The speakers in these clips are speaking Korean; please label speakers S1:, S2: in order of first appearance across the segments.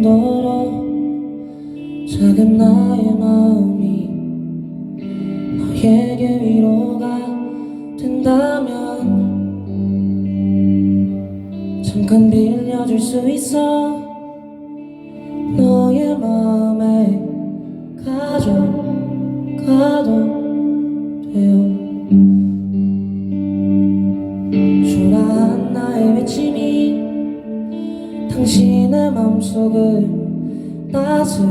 S1: 정도로 작은 나의 마음이 너에게 위로가 된다면 잠깐 빌려줄 수 있어? 너의 마음에 가져가도 돼요. 초라한 나의 외침이 당신의 맘속을 따스하게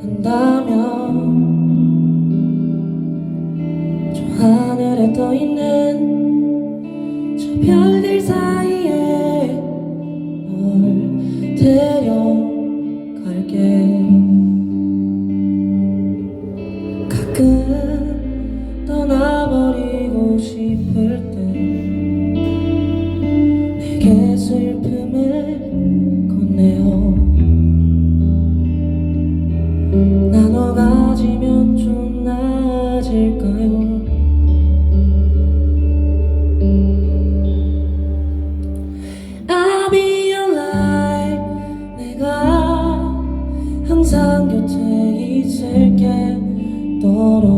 S1: 한다면 저 하늘에 떠 있는 저 별들 사이에 널 데려갈게. 가끔 가지면 좀 나아질까요? I'll be alive. 내가 항상 곁에 있을게. 떨어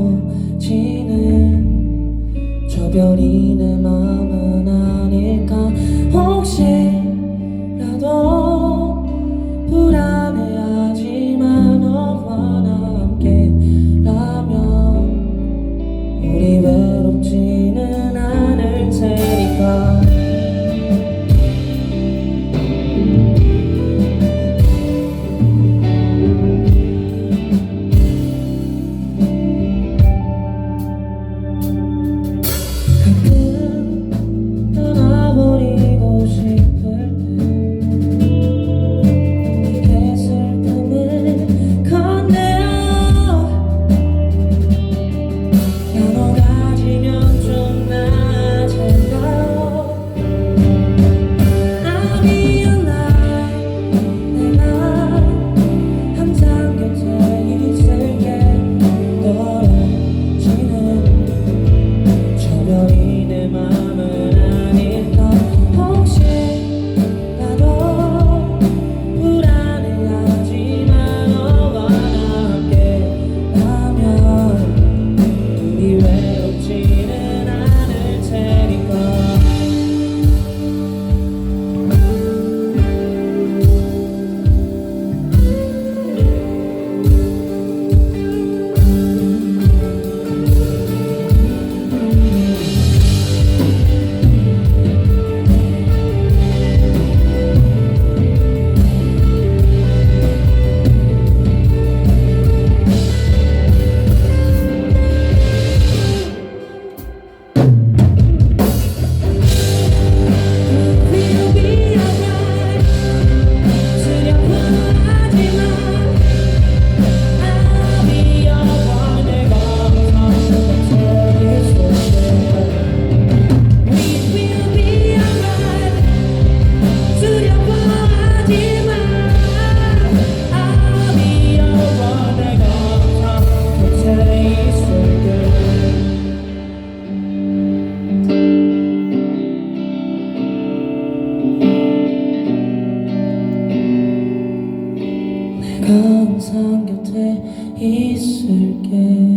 S1: 곁에 있을게